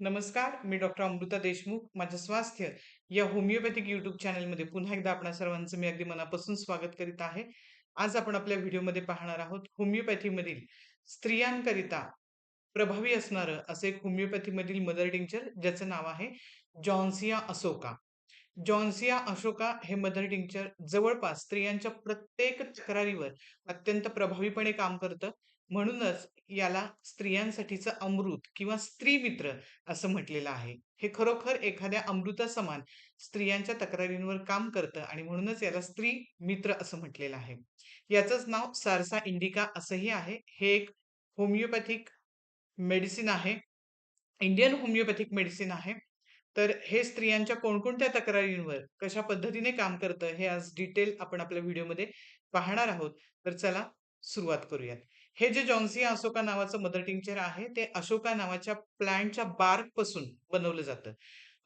नमस्कार, मी डॉक्टर अमृता देशमुख. माझं स्वास्थ्य या होमिओपॅथिक यूट्यूब चॅनलमध्ये पुन्हा एकदा आपणा सर्वांचं मी अगदी मनापासून स्वागत करीत आहे. आज आपण आपल्या व्हिडिओमध्ये पाहणार आहोत होमिओपॅथीमधील स्त्रियांकरिता प्रभावी असणारं असं एक होमिओपॅथीमधील मदर टिंक्चर ज्याचं नाव आहे जॉन्सिया अशोका. जॉन्सिया अशोका हे मदर टिंक्चर जवळपास स्त्रियांच्या प्रत्येक तक्रारीवर अत्यंत प्रभावीपणे काम करतं. म्हणूनच याला स्त्रियांसाठीचं अमृत किंवा स्त्री मित्र असं म्हटलेलं आहे. हे खरोखर एखाद्या अमृतासमान स्त्रियांच्या तक्रारींवर काम करतं आणि म्हणूनच याला स्त्री मित्र असं म्हटलेलं आहे. याचंच नाव सारसा इंडिका असंही आहे. हे एक होमिओपॅथिक मेडिसिन आहे. इंडियन होमिओपॅथिक मेडिसिन आहे. तर हे स्त्रियांच्या कोणकोणत्या तक्रारींवर कशा पद्धतीने काम करतं हे आज डिटेल आपण आपल्या व्हिडिओमध्ये पाहणार आहोत. तर चला सुरुवात करूयात. हे जे जॉन्सिया अशोका नावाचं मदर टिंक्चर आहे ते अशोका नावाच्या प्लांटच्या बार्कपासून बनवलं जातं.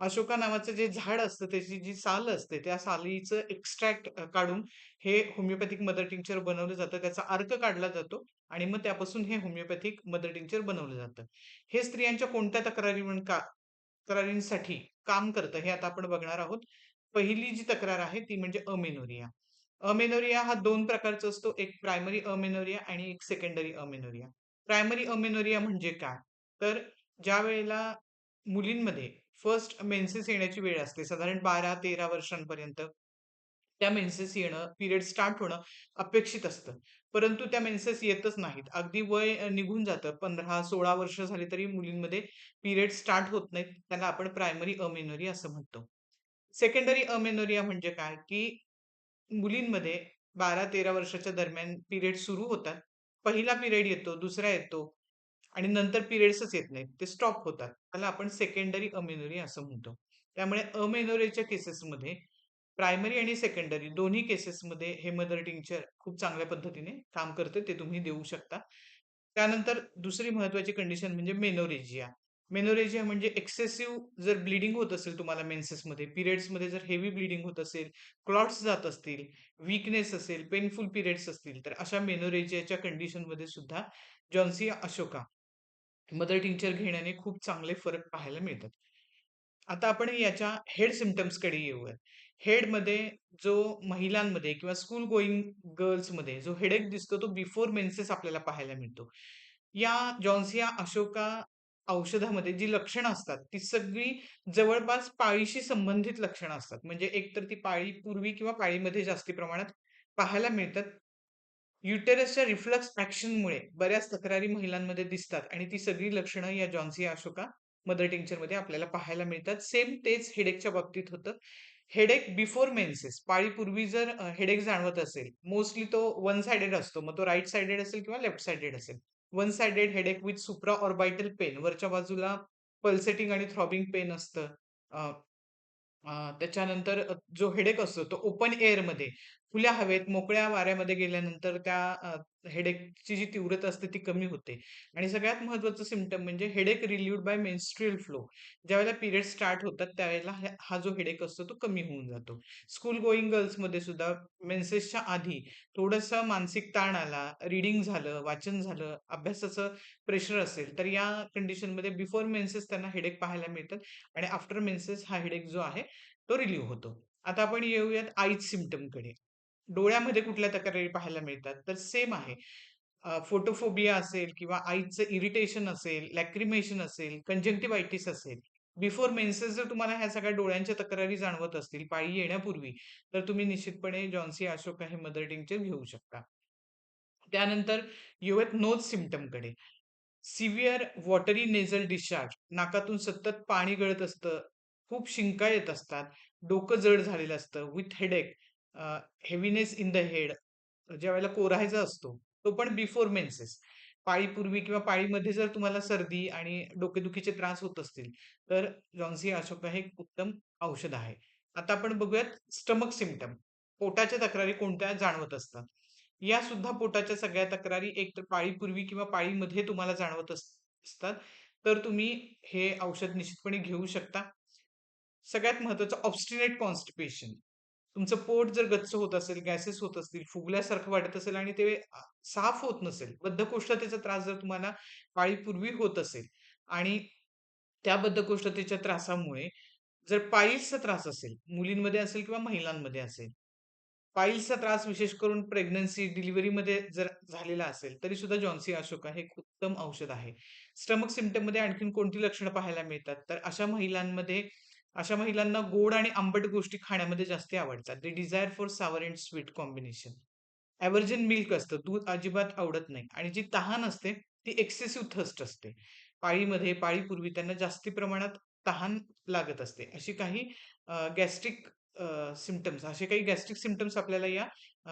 अशोका नावाचं जे झाड असतं त्याची जी साल असते त्या सालीचं एक्स्ट्रॅक्ट काढून हे होमिओपॅथिक मदर टिंक्चर बनवलं जातं. त्याचा अर्क काढला जातो आणि मग त्यापासून हे होमिओपॅथिक मदर टिंक्चर बनवलं जातं. हे स्त्रियांच्या कोणत्या तक्रारी का तक्रारींसाठी काम करतं हे आता आपण बघणार आहोत. पहिली जी तक्रार आहे ती म्हणजे अमेनोरिया. अमेनोरिया हा दोन प्रकारचा असतो. एक प्रायमरी अमेनोरिया आणि एक सेकंडरी अमेनोरिया. प्रायमरी अमेनोरिया म्हणजे काय? तर ज्या वेळेला मुलींमध्ये फर्स्ट मेन्सेस येण्याची वेळ असते साधारण 12-13 वर्षांपर्यंत त्या मेन्सेस येणं, पिरियड स्टार्ट होणं अपेक्षित असतं. परंतु त्या मेन्सेस येतच नाहीत. अगदी वय निघून जातं. 15-16 वर्ष झाली तरी मुलींमध्ये पिरियड स्टार्ट होत नाहीत. त्याला आपण प्रायमरी अमेनोरिया असं म्हणतो. सेकंडरी अमेनोरिया म्हणजे काय? की मुलींमध्ये 12-13 वर्षाच्या दरम्यान पिरियड सुरू होतात. पहिला पिरियड येतो, दुसरा येतो आणि नंतर पिरियड्सच येत नाहीत. ते स्टॉप होतात. त्याला आपण सेकंडरी अमेनोरिया असं म्हणतो. त्यामुळे अमेनोरियाच्या केसेसमध्ये प्रायमरी आणि सेकंडरी दोन्ही केसेसमध्ये हे मदर टिंक्चर खूप चांगल्या पद्धतीने काम करते. ते तुम्ही देऊ शकता. त्यानंतर दुसरी महत्वाची कंडिशन म्हणजे मेनोरेजिया. मेनोरेजिया म्हणजे एक्सेसिव्ह जर ब्लीडिंग होत असेल तुम्हाला मेन्सेसमध्ये, पिरियड्समध्ये जर हेवी ब्लीडिंग होत असेल, क्लॉट्स जात असतील, वीकनेस असेल, पेनफुल पिरियड्स असतील, तर अशा मेनोरेजियाच्या कंडिशनमध्ये सुद्धा जॉन्सिया अशोका मदर टिंचर घेण्याने खूप चांगले फरक पाहायला मिळतात. आता आपण याच्या हेड सिमटम्सकडे येऊयात. हेडमध्ये जो महिलांमध्ये किंवा स्कूल गोईंग गर्ल्समध्ये जो हेडेक दिसतो तो बिफोर मेन्सेस आपल्याला पाहायला मिळतो. या जॉन्सिया अशोका औषधामध्ये जी लक्षणं असतात ती सगळी जवळपास पाळीशी संबंधित लक्षणं असतात. म्हणजे एकतर ती पाळी पूर्वी किंवा पाळीमध्ये जास्ती प्रमाणात पाहायला मिळतात. युटेरसच्या रिफ्लक्स ॲक्शनमुळे बऱ्याच तक्रारी महिलांमध्ये दिसतात आणि ती सगळी लक्षणं या जॉन्सिया अशोका मदर टिंक्चरमध्ये आपल्याला पाहायला मिळतात. सेम तेच हेडेकच्या बाबतीत होतं. हेडेक बिफोर मेन्सेस पाळीपूर्वी जर हेडेक जाणवत असेल, मोस्टली तो वन साइडेड असतो. मग तो राइट साइडेड असेल किंवा लेफ्ट साइडेड असेल. One sided headache with supra orbital pain वरच्या बाजूला पल्सेटिंग आणि थ्रॉबिंग पेन असतं. त्याच्यानंतर जो हेडेक असतो तो ओपन एअरमध्ये खुल्या हवेत, मोकळ्या वाऱ्यामध्ये गेल्यानंतर त्या हेडेकची जी तीव्रता असते ती कमी होते आणि सगळ्यात महत्वाचं सिमटम म्हणजे headache relieved by menstrual flow. ज्यावेळेला पिरियड स्टार्ट होतात त्यावेळेला हा जो हेडेक असतो तो कमी होऊन जातो. स्कूल गोईंग गर्ल्समध्ये सुद्धा मेन्सेसच्या आधी थोडंसं मानसिक ताण आला, रीडिंग झालं, वाचन झालं, अभ्यासाचं प्रेशर असेल, तर या कंडिशनमध्ये बिफोर मेन्सेस त्यांना हेडेक पाहायला मिळतात आणि आफ्टर मेन्सेस हा हेडेक जो आहे तो रिलीव्ह होतो. आता आपण येऊयात आईज सिम्प्टमकडे. डोळ्यामध्ये कुठल्या तक्रारी पाहायला मिळतात? तर सेम आहे. फोटोफोबिया असेल किंवा आईचं इरिटेशन असेल, लॅक्रिमेशन असेल, कंजंक्टिव्हायटिस असेल. बिफोर मेन्सेस जर तुम्हाला ह्या सगळ्या डोळ्यांच्या तक्रारी जाणवत असतील पाळी येण्यापूर्वी, तर तुम्ही निश्चितपणे जॉन्सी अशोका हे मदर टिंक्चर घेऊ शकता. त्यानंतर युवत नोज सिमटमकडे सिव्हिअर वॉटरी नेझल डिस्चार्ज नाकातून सतत पाणी गळत असतं, खूप शिंका येत असतात, डोकं जड झालेलं असतं, with headache, heaviness in the head ज्यावेळेला कोरायचा असतो, तो पण बिफोर मेन्सेस. पाळीपूर्वी किंवा पाळीमध्ये जर तुम्हाला सर्दी आणि डोकेदुखीचे त्रास होत असतील, तर जॉन्सी अशोका हे एक उत्तम औषध आहे. आता आपण बघूयात स्टमक सिमटम पोटाच्या तक्रारी कोणत्या जाणवत असतात. या सुद्धा पोटाच्या सगळ्या तक्रारी एक तर पाळीपूर्वी किंवा पाळीमध्ये तुम्हाला जाणवत असतात, तर तुम्ही हे औषध निश्चितपणे घेऊ शकता. सगळ्यात महत्वाचं ऑब्स्टिनेट कॉन्स्टिपेशन. तुमचं पोट जर गच्च होत असेल, गॅसेस होत असतील, फुगल्यासारखं वाटत असेल आणि ते साफ होत नसेल, बद्धकोष्ठतेचा त्रास जर तुम्हाला पाळीपूर्वी होत असेल आणि त्या बद्धकोष्ठतेच्या त्रासामुळे जर पाईल्सचा त्रास असेल, मुलींमध्ये असेल किंवा महिलांमध्ये असेल. पाईल्सचा त्रास विशेष करून प्रेग्नन्सी, डिलिव्हरीमध्ये जर झालेला असेल, तरी सुद्धा जॉन्सी अशोका हे एक उत्तम औषध आहे. स्टमक सिम्प्टममध्ये आणखीन कोणती लक्षणं पाहायला मिळतात? तर अशा महिलांमध्ये अशा महिलांना गोड आणि आंबट गोष्टी खाण्यामध्ये जास्ती आवडतात. They desire for sour and sweet combination. Aversion milk असतं, दूध अजिबात आवडत नाही आणि जी तहान असते ती एक्सेसिव्ह थस्ट असते. पाळीमध्ये, पाळीपूर्वी त्यांना जास्ती प्रमाणात तहान लागत असते. अशी काही गॅस्ट्रिक सिमटम्स असे काही गॅस्ट्रिक सिमटम्स आपल्याला या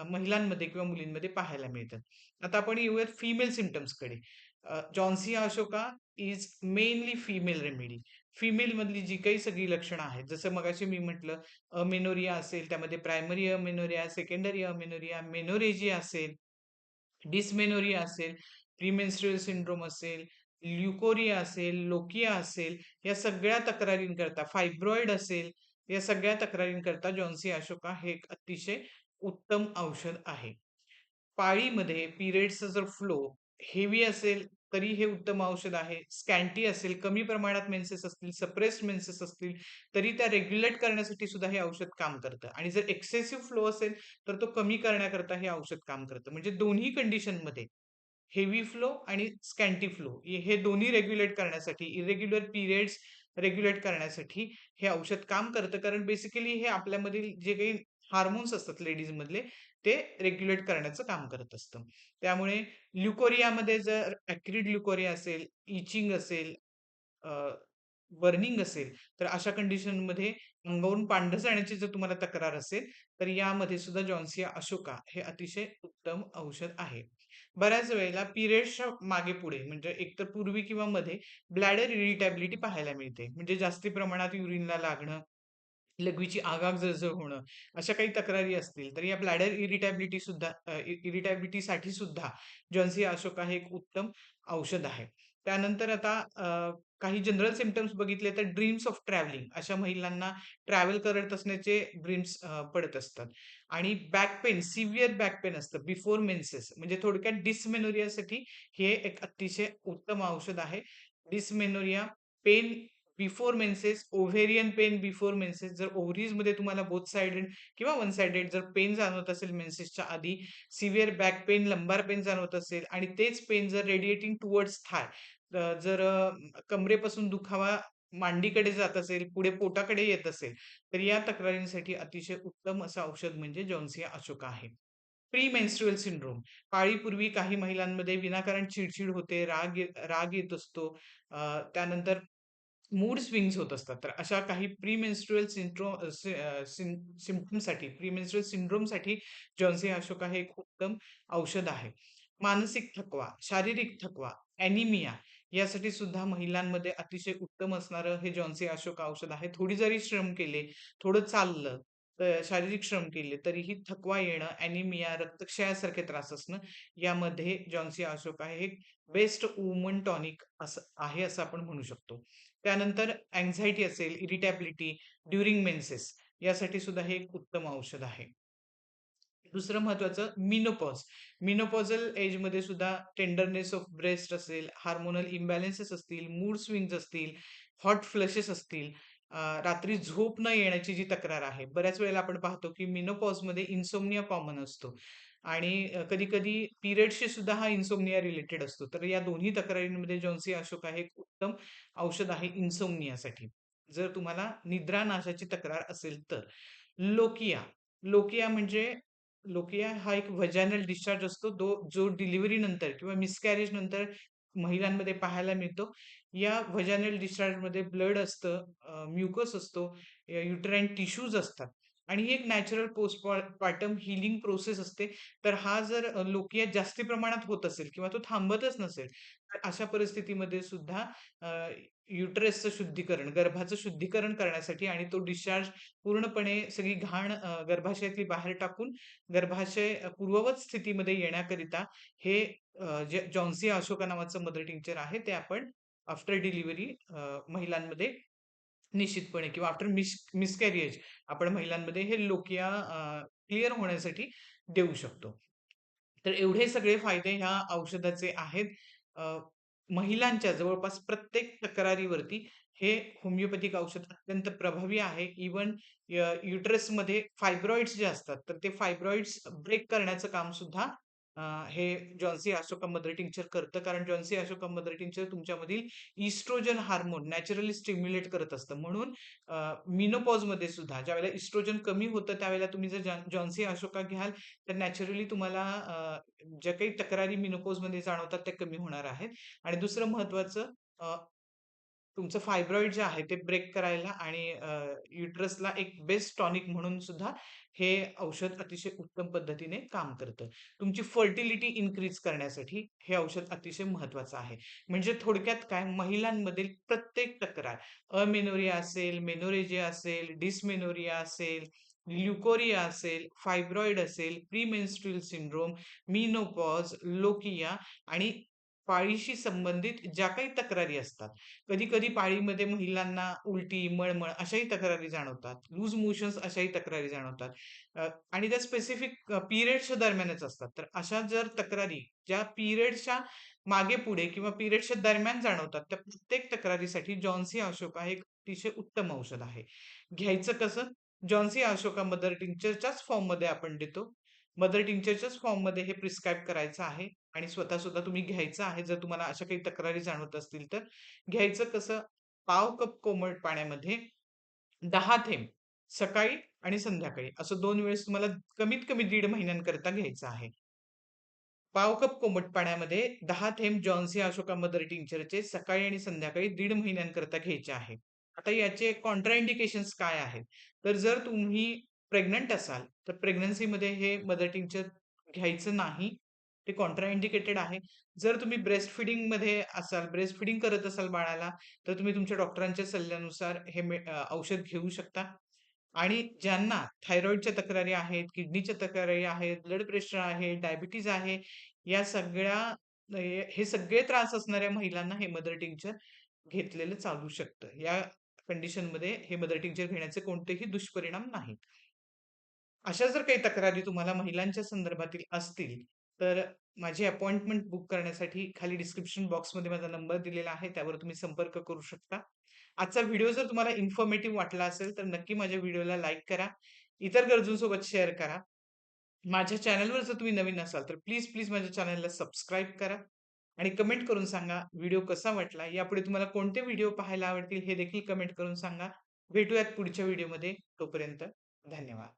महिलांमध्ये किंवा मुलींमध्ये पाहायला मिळतात. आता आपण येऊयात female सिमटम्सकडे Jonesia Ashoka is mainly female remedy. फिमेलमधली जी काही सगळी लक्षणं आहेत, जसं मगाशी मी म्हटलं अमेनोरिया असेल, त्यामध्ये primary amenorrhoea, secondary amenorrhoea, menorrhagia असेल, डिसमेनोरिया असेल, प्रीमेन्स्ट्रियल सिंड्रोम असेल, ल्युकोरिया असेल, लोकिया असेल, या सगळ्या तक्रारींकरता फायब्रॉइड असेल, या सगळ्या तक्रारींकरता जॉन्सी अशोका हे एक अतिशय उत्तम औषध आहे. पाळीमध्ये पिरियड्सचा जर फ्लो हेवी असेल, तरी हे उत्तम औषध आहे. स्कॅन्टी असेल, कमी प्रमाणात मेन्सेस असतील, सप्रेस्ड मेन्सेस असतील, तरी त्या रेग्युलेट करण्यासाठी सुद्धा हे औषध काम करतं आणि जर एक्सेसिव्ह फ्लो असेल, तर तो कमी करण्याकरता हे औषध काम करतं. म्हणजे दोन्ही कंडिशनमध्ये हेवी फ्लो आणि स्कॅन्टी फ्लो हे दोन्ही रेग्युलेट करण्यासाठी, इरेग्युलर पिरियड्स रेग्युलेट करण्यासाठी हे औषध काम करतं. कारण बेसिकली हे आपल्यामधील जे काही हार्मोन्स असतात लेडीजमधले, ते रेग्युलेट करण्याचं काम करत असतं. त्यामुळे ल्युकोरियामध्ये जर ॲक्रिड ल्युकोरिया असेल, इचिंग असेल, बर्निंग असेल, तर अशा कंडिशनमध्ये अंगावरून पांढरं जाण्याची जर तुम्हाला तक्रार असेल, तर यामध्ये सुद्धा जॉन्सिया अशोका हे अतिशय उत्तम औषध आहे. बऱ्याच वेळेला पिरियड्सच्या मागे-पुढे म्हणजे एकतर पूर्वी किंवा मध्ये ब्लॅडर इरिटॅबिलिटी पाहायला मिळते. म्हणजे जास्ती प्रमाणात युरिनला लागणं, लघवीची आगाग जळजळ होणं, अशा काही तक्रारी असतील, तर या ब्लॅडर इरिटेबिलिटी सुद्धा इरिटॅबिलिटीसाठी सुद्धा जॉन्सी अशोका हे एक उत्तम औषध आहे. त्यानंतर आता काही जनरल सिम्प्टम्स बघितले तर ड्रीम्स ऑफ ट्रॅव्हलिंग अशा महिलांना ट्रॅव्हल करत असण्याचे ड्रीम्स पडत असतात आणि back pain, severe back pain असतं बिफोर मेन्सेस म्हणजे थोडक्यात डिसमेनोरियासाठी हे एक अतिशय उत्तम औषध आहे. Dysmenorrhoea pain before menses, ovarian pain before menses जर ओव्हरीजमध्ये तुम्हाला बोथ साइडेड किंवा वन साइडेड जर पेन जाणवत असेल मेन्सेसच्या आधी, severe back pain, lumbar pain जाणवत असेल आणि तेच पेन जर रेडिएटिंग टुवर्ड्स थाय जर कमरेपासून दुखावा मांडीकडे जात असेल, पुढे पोटाकडे येत असेल, तर या तक्रारींसाठी अतिशय उत्तम असं औषध म्हणजे जॉन्सिया अशोका आहे. प्री सिंड्रोम पाळीपूर्वी काही महिलांमध्ये विनाकारण चिडचिड होते, राग राग येत असतो. त्यानंतर मूड स्विंग्स होत असतात. तर अशा काही प्री-मेन्स्ट्रुअल सिंड्रोम अ, सि प्री-मेन्स्ट्रुअल सिंड्रोमसाठी जॉन्सी अशोका हे एक उत्तम औषध आहे. मानसिक थकवा, शारीरिक थकवा, ॲनिमिया यासाठी सुद्धा महिलांमध्ये अतिशय उत्तम असणारं हे जॉन्सी अशोका औषध आहे. थोडी जरी श्रम केले, थोडं चाललं, शारीरिक श्रम केले तरीही थकवा येणं, अॅनिमिया रक्तक्षयासारखे त्रास असणं यामध्ये जॉन्सी अशोका हे एक बेस्ट वुमन टॉनिक असं आहे असं आपण म्हणू शकतो. त्यानंतर अँझायटी असेल, इरिटॅबिलिटी ड्युरिंग मेन्सेस यासाठी सुद्धा हे एक उत्तम औषध आहे. दुसरं महत्वाचं मिनोपॉज. मिनोपॉझल एजमध्ये सुद्धा टेंडरनेस ऑफ ब्रेस्ट असेल, हार्मोनल इम्बॅलन्सेस असतील, मूड स्विंग्स असतील, हॉट फ्लशेस असतील, रात्री झोप न येण्याची जी तक्रार आहे. बऱ्याच वेळेला आपण पाहतो की मिनोपॉजमध्ये इन्सोमनिया कॉमन असतो आणि कधी-कधी पिरियडशी सुद्धा हा इन्सोमनिया रिलेटेड असतो. तर या दोन्ही तक्रारींमध्ये जॉन्सी अशोक हे एक उत्तम औषध आहे इन्सोमनियासाठी जर तुम्हाला निद्रानाशाची तक्रार असेल तर. लोकिया. लोकिया म्हणजे लोकिया हा एक व्हजॅनल डिस्चार्ज असतो. दो जो डिलिव्हरी नंतर किंवा मिसकॅरेज नंतर महिलांमध्ये पाहायला मिळतो. या व्हजॅनल डिस्चार्जमध्ये ब्लड असतं, म्युकस असतो, युटेराइन टिश्यूज असतात आणि ही एक natural post partum healing process असते. तर हा जर अ, लोकिया जास्ती प्रमाणात होत असेल किंवा तो थांबतच नसेल, तर अशा परिस्थितीमध्ये सुद्धा युटरेसचं शुद्धीकरण, गर्भाचं शुद्धीकरण करण्यासाठी आणि तो डिस्चार्ज पूर्णपणे सगळी घाण गर्भाशयातली बाहेर टाकून गर्भाशय पूर्ववत स्थितीमध्ये येण्याकरिता हे जे जॉन्सी अशोका नावाचं मदर टिंचर आहे ते आपण आफ्टर डिलिव्हरी महिलांमध्ये निश्चितपणे किंवा आफ्टर मिस मिसकॅरिएज आपण महिलांमध्ये हे लोकिया क्लिअर होण्यासाठी देऊ शकतो. तर एवढे सगळे फायदे ह्या औषधाचे आहेत. महिलांच्या जवळपास प्रत्येक तक्रारीवरती हे होमिओपॅथिक औषध अत्यंत प्रभावी आहे. इव्हन युटरसमध्ये फायब्रॉइड्स जे असतात, तर ते फायब्रॉइड्स ब्रेक करण्याचं काम सुद्धा हे जॉन्सी अशोका मदर टिंक्चर करतं. कारण जॉन्सी अशोका मदर टिंक्चर तुमच्यामधील इस्ट्रोजन हार्मोन नॅचरली स्टिम्युलेट करत असतं. म्हणून अ, सुद्धा ज्यावेळेला इस्ट्रोजन कमी होतं, त्यावेळेला तुम्ही जर जॉन जॉन्सी अशोका घ्याल, तर नॅचरली तुम्हाला ज्या काही तक्रारी मेनोपॉजमध्ये जाणवतात, त्या कमी होणार आहेत. आणि दुसरं महत्त्वाचं तुमचं फायब्रॉइड जे आहे ते ब्रेक करायला आणि युट्रसला एक बेस्ट टॉनिक म्हणून सुद्धा हे औषध अतिशय उत्तम पद्धतीने काम करतं. तुमची फर्टिलिटी इन्क्रीज करण्यासाठी हे औषध अतिशय महत्वाचं आहे. म्हणजे थोडक्यात काय महिलांमधील प्रत्येक तक्रार अमेनोरिया असेल, मेनोरेजिया असेल, डिसमेनोरिया असेल, ल्युकोरिया असेल, फायब्रॉइड असेल, प्रीमेन्स्ट्रुअल सिंड्रोम, मिनोपॉज लोकिया आणि पाळीशी संबंधित ज्या काही तक्रारी असतात. कधी-कधी पाळीमध्ये महिलांना उलटी, मळमळ अशाही तक्रारी जाणवतात. लूज मोशन्स अशाही तक्रारी जाणवतात. आणि त्या स्पेसिफिक अ, पिरियड्सच्या दरम्यानच असतात. तर अशा जर तक्रारी ज्या पिरियडच्या मागे-पुढे किंवा पिरियड्सच्या दरम्यान जाणवतात, त्या प्रत्येक तक्रारीसाठी जॉन्सी अशोका हे एक अतिशय उत्तम औषध आहे. घ्यायचं कसं? जॉन्सी अशोका मदर टिंचरच्याच फॉर्ममध्ये आपण देतो. मदर टिंचरच्याच फॉर्ममध्ये हे प्रिस्क्राईब करायचं आहे आणि स्वतः सुद्धा तुम्ही घ्यायचं आहे. जर तुम्हाला अशा काही तक्रारी जाणवत असतील तर. घ्यायचं कसं? पाव कप कोमट पाण्यामध्ये दहा थेंब सकाळी आणि संध्याकाळी असं दोन वेळेस तुम्हाला कमीत कमी दीड महिन्यांकरता घ्यायचं आहे. पाव कप कोमट पाण्यामध्ये दहा थेंब जॉन्सी अशोका मदर टिंचरचे सकाळी आणि संध्याकाळी दीड महिन्यांकरता घ्यायचे आहे. आता याचे कॉन्ट्राइंडिकेशन काय आहेत? तर जर तुम्ही प्रेग्नंट असाल, तर प्रेग्नन्सीमध्ये हे मदर टिंचर घ्यायचं नाही. ते कॉन्ट्रा इंडिकेटेड आहे. जर तुम्ही ब्रेस्ट फीडिंगमध्ये असाल, ब्रेस्ट फीडिंग करत असाल बाळाला, तर तुम्ही तुमच्या डॉक्टरांच्या सल्ल्यानुसार हे मे अ, औषध घेऊ शकता. आणि ज्यांना थायरॉइडच्या तक्रारी आहेत, किडनीच्या तक्रारी आहेत, ब्लड प्रेशर आहे, डायबिटीज आहे, या सगळ्या हे हे सगळे त्रास असणाऱ्या महिलांना हे मदर टिंक्चर घेतलेलं चालू शकतं. या कंडिशनमध्ये हे मदर टिंक्चर घेण्याचे कोणतेही दुष्परिणाम नाहीत. अशा जर काही तक्रारी तुम्हाला महिलांच्या संदर्भातील असतील, तर माझी अपॉइंटमेंट बुक करण्यासाठी खाली डिस्क्रिप्शन बॉक्समध्ये माझा नंबर दिलेला आहे. त्यावर तुम्ही संपर्क करू शकता. आजचा व्हिडिओ जर तुम्हाला इन्फॉर्मेटिव्ह वाटला असेल, तर नक्की माझ्या व्हिडिओला लाईक करा. इतर गरजूंसोबत शेअर करा. माझ्या चॅनलवर जर तुम्ही नवीन असाल, तर प्लीज, प्लीज माझ्या चॅनलला सबस्क्राईब करा आणि कमेंट करून सांगा व्हिडिओ कसा वाटला. यापुढे तुम्हाला कोणते व्हिडिओ पाहायला आवडतील हे देखील कमेंट करून सांगा. भेटूयात पुढच्या व्हिडिओमध्ये. तोपर्यंत धन्यवाद.